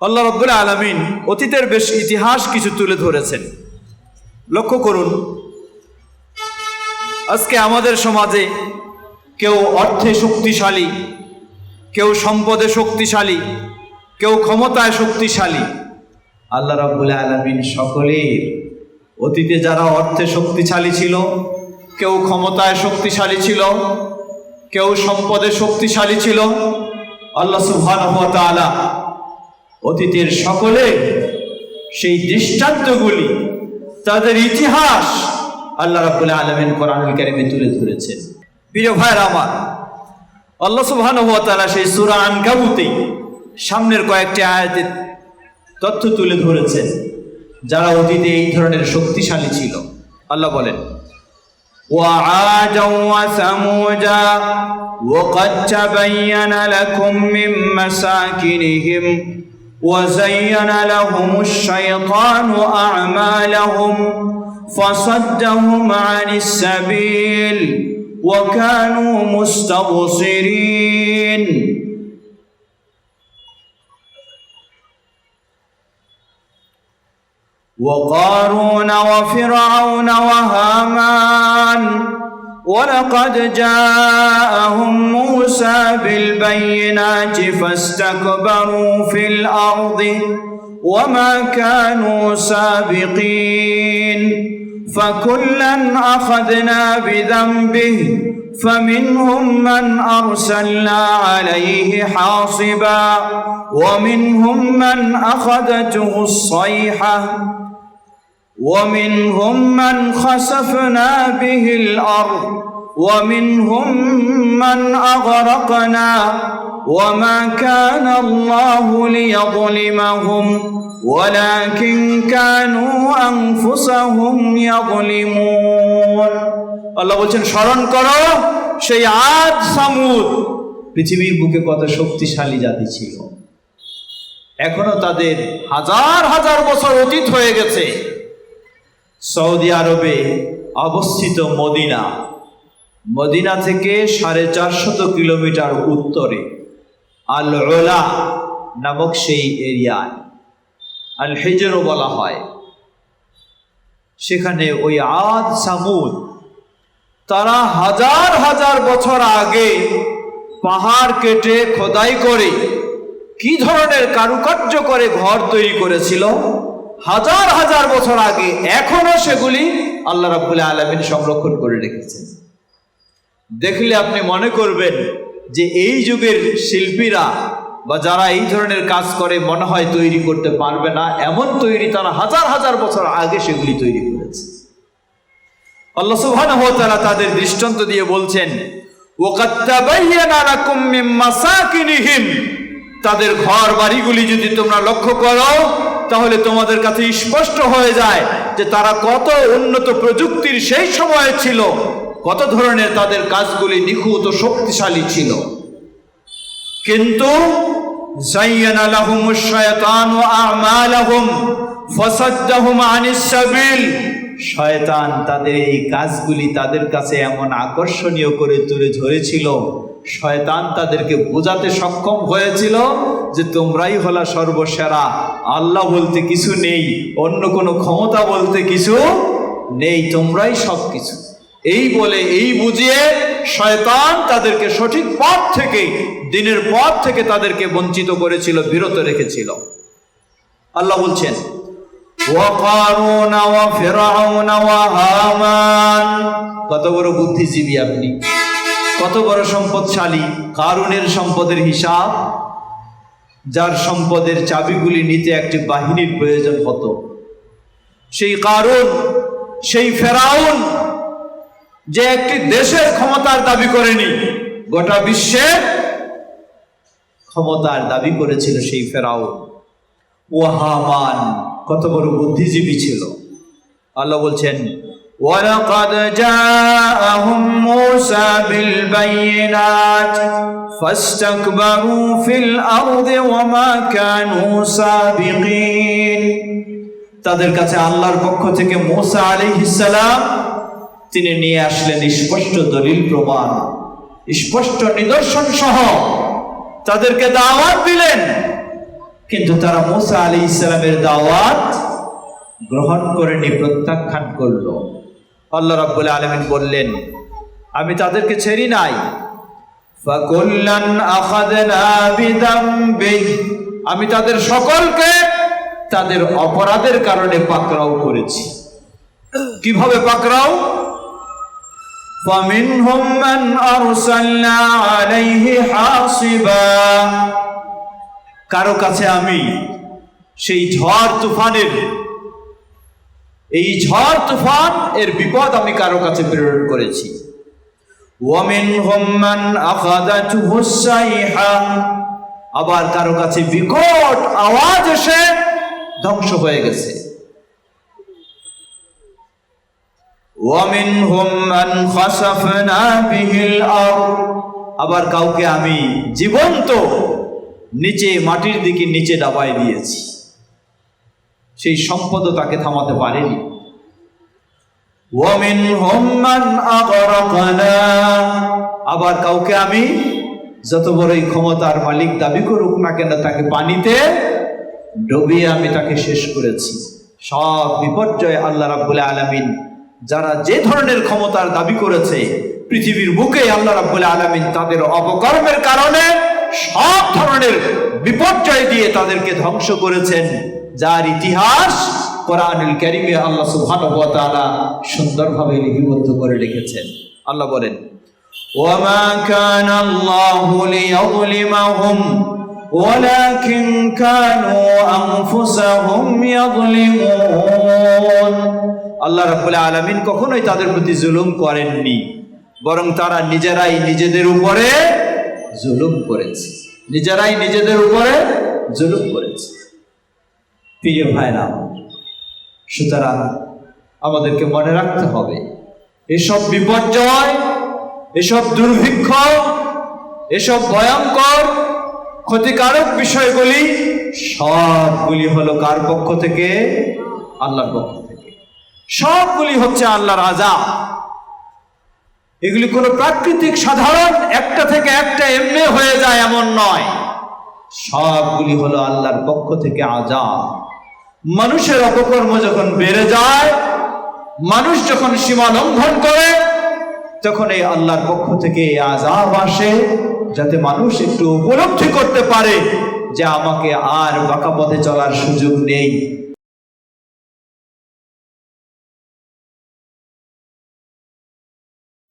আল্লাহ রব্বুল আলমিন অতীতের বেশ ইতিহাস কিছু তুলে ধরেছেন। লক্ষ্য করুন, আজকে আমাদের সমাজে কেউ অর্থে শক্তিশালী, কেউ সম্পদে শক্তিশালী, কেউ ক্ষমতায় শক্তিশালী, আল্লাহ রাব্বুল আলমিন সকলের অতীতে যারা অর্থে শক্তিশালী ছিল, কেউ ক্ষমতায় শক্তিশালী ছিল, কেউ সম্পদে শক্তিশালী ছিল, আল্লাহ তাআলা অতীতের সকলে সেই দৃষ্টান্তগুলি তাদের ইতিহাস আল্লাহ রাব্বুল আলামিন কোরআনুল কারিমে তুলে ধরেছেন প্রিয় ভাইরা আমার আল্লাহ সুবহানাহু ওয়া তাআলা সেই সূরা আনকাবুতে সামনের কয়েকটি আয়াতে তথ্য তুলে ধরেছেন যারা অতীতে এই ধরনের শক্তিশালী ছিল আল্লাহ বলেন وعادا وثمودا وقد تبين لكم من مساكنهم وزين لهم الشيطان أعمالهم فصدهم عن السبيل وكانوا مستبصرين. وقارون وفرعون وهامان ولقد جاءهم موسى بالبينات فاستكبروا في الأرض وما كانوا سابقين فكلا أخذنا بذنبه فمنهم من أرسلنا عليه حاصبا ومنهم من أخذته الصيحة ومنهم من خسفنا به الارض ومنهم من اغرقنا وما كان الله ليظلمهم ولكن كانوا انفسهم يظلمون আল্লাহ বলছেন স্মরণ করো সেই আদ সামুদ পৃথিবীর বুকে কত শক্তিশালী জাতি ছিল এখনো তাদের হাজার হাজার বছর অতীত হয়ে গেছে সৌদি আরবে অবস্থিত মদিনা। মদিনা থেকে সাড়ে চারশত কিলোমিটার উত্তরে। আল ওলা নামক সেই এরিয়ায়। আল হেজরও বলা হয়। সেখানে ওই আদ সামুদ, তারা হাজার হাজার বছর আগে পাহাড় কেটে খোদাই করে কি ধরনের কারুকার্য করে ঘর তৈরি করেছিল? হাজার হাজার বছর আগে এখনও সেগুলি আল্লাহ রাবুল আলমিন সংরক্ষণ করে রেখেছেন। দেখলে আপনি মনে করবেন যে এই যুগের শিল্পীরা বা যারা এই ধরনের কাজ করে মনে হয় তৈরি করতে পারবে না, এমন তৈরি তারা হাজার হাজার বছর আগে সেগুলি তৈরি করেছে। আল্লাহ সুবহানাহু ওয়া তাআলা তাদের দৃষ্টান্ত দিয়ে বলছেন তাদের ঘর বাড়িগুলি যদি তোমরা লক্ষ্য করো তাহলে তোমাদের কাছে স্পষ্ট হয়ে যায় যে তারা কত উন্নত প্রযুক্তির সেই সময়ে ছিল, কত ধরনের তাদের কাজগুলি নিখুঁত শক্তিশালী ছিল। কিন্তু লাহুমুশ শায়াতানু আমালাহুম, ফাসাদ্দাহুম আনিস সাবিল, শয়তান তাদের এই কাজগুলি তাদের কাছে এমন আকর্ষণীয় করে তুলে ধরেছিল, শয়তান তাদেরকে বোঝাতে সক্ষম হয়েছিল যে তোমরাই হলা সর্বসেরা। আল্লাহ বলতে কিছু নেই, অন্য কোনো ক্ষমতা বলতে কিছু নেই, তোমরাই সব কিছু এই বলে, এই বুঝিয়ে শয়তান তাদেরকে সঠিক পথ থেকে, দিনের পথ থেকে তাদেরকে বঞ্চিত করেছিল, বিরত রেখেছিল। আল্লাহ বলছেন কত বড় বুদ্ধিজীবী আপনি, কত বড় সম্পদশালী, কারুনের সম্পদের হিসাব যার সম্পদের চাবিগুলি নিতে একটি বাহিনীর প্রয়োজন হতো। সেই কারণ সেই ফেরাউন, যে একটি দেশের ক্ষমতার দাবি করেনি, গোটা বিশ্বের ক্ষমতার দাবি করেছিল সেই ফেরাউন। ওয়াহামান কত বড় বুদ্ধিজীবী ছিল। আল্লাহ বলছেন ولقد جاءهم موسى بالبينات فاستكبروا في الأرض وما كانوا سابقين তাদের কাছে আল্লাহর পক্ষ থেকে মোসা আলাইহিসসালাম তিনি নিয়ে আসলেন স্পষ্ট দলিল প্রমাণ স্পষ্ট নিদর্শন সহ তাদেরকে দাওয়াত দিলেন কিন্তু তারা মুসা আলী ইসলামের দাওয়াত গ্রহণ করেনি প্রত্যাখ্যান করলো আল্লাহ রাব্বুল আলামিন বললেন আমি তাদেরকে ছেড়ি নাই ফাকুল্লান আখাদনা বিদামবিহি আমি তাদের সকলকে তাদের অপরাধের কারণে পাকড়াও করেছি কিভাবে পাকড়াও فمنهم من أرسلنا عليه حاصبا কারো কাছে আমি সেই ঝড় তুফানের এই ঝড় তুফান এর বিপদ আমি কারও কাছে প্রেরণ করেছি। আবার কারও কাছে বিকট আওয়াজ এসে ধ্বংস হয়ে গেছে। আবার কাউকে আমি জীবন্ত নিচে মাটির দিকে নিচে ডাবাই দিয়েছি। সেই সম্পদও তাকে থামাতে পারেনি। আবার কাউকে আমি যত বড়ই ক্ষমতার মালিক দাবি করুক না কেন তাকে পানিতে ডুবিয়ে আমি তাকে শেষ করেছি। সব বিপর্যয় আল্লাহ রাবুল আলমিন যারা যে ধরনের ক্ষমতার দাবি করেছে পৃথিবীর বুকে আল্লাহ রাবুল আলমিন তাদের অপকর্মের কারণে সব ধরনের বিপর্যয় দিয়ে তাদেরকে ধ্বংস করেছেন। যার ইতিহাস কোরআনুল কারিমে আল্লাহ সুবহানাহু ওয়া তাআলা সুন্দরভাবে লিপিবদ্ধ করে রেখেছেন আল্লাহ বলেন وما كان الله ليظلمهم ولكن كانوا أنفسهم يظلمون আল্লাহ রাব্বুল আলামিন কখনোই তাদের প্রতি জুলুম করেননি বরং তারা নিজেরাই নিজেদের উপরে জুলুম করেছে নিজেরাই নিজেদের উপরে জুলুম করেছে প্রিয় ভাইরা, সুতরাং আমাদেরকে মনে রাখতে হবে, এসব বিপর্যয়, এসব দুর্ভিক্ষ, এসব ভয়ঙ্কর, ক্ষতিকারক বিষয়গুলি সবগুলি হলো কার পক্ষ থেকে? আল্লাহর পক্ষ থেকে। সবগুলি হচ্ছে আল্লাহর আজাব এগুলি কোনো প্রাকৃতিক সাধারণ, একটা থেকে একটা এমনি হয়ে যায় এমন নয়। সবগুলি হলো আল্লাহর পক্ষ থেকে আজাব মানুষের অপকর্ম যখন বেড়ে যায়, মানুষ যখন সীমা লঙ্ঘন করে, তখন এই আল্লাহর পক্ষ থেকে এই আজাব আসে যাতে মানুষ একটু উপলব্ধি করতে পারে যে আমাকে আর বাঁকা পথে চলার সুযোগ নেই।